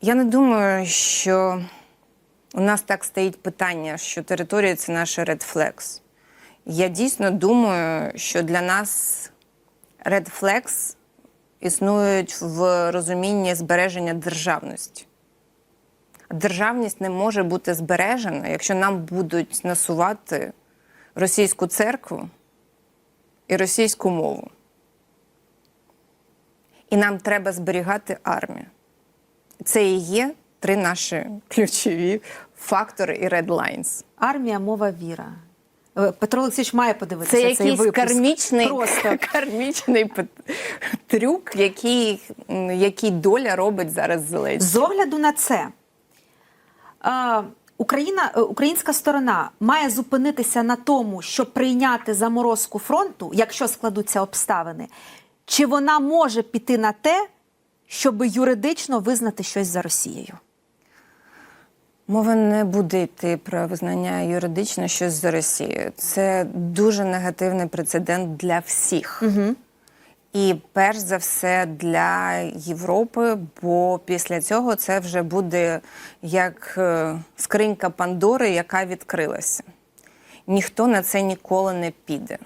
Я не думаю, що у нас так стоїть питання, що територія це наш Red Flags. Я дійсно думаю, що для нас Red Flags існують в розумінні збереження державності. Державність не може бути збережена, якщо нам будуть насувати російську церкву і російську мову. І нам треба зберігати армію. Це і є три наші ключові фактори і lines. Армія, мова, віра. Е, Петро Олексійович має подивитися Це цей якийсь випуск. кармічний, Просто. кармічний трюк, який, який доля робить зараз Зеленський. З огляду на це, е, Україна, е, українська сторона має зупинитися на тому, щоб прийняти заморозку фронту, якщо складуться обставини, чи вона може піти на те, щоб юридично визнати щось за Росією? Мова не буде йти про визнання юридично щось за Росією. Це дуже негативний прецедент для всіх. Угу. І перш за все для Європи, бо після цього це вже буде як е, скринька Пандори, яка відкрилася. Ніхто на це ніколи не піде.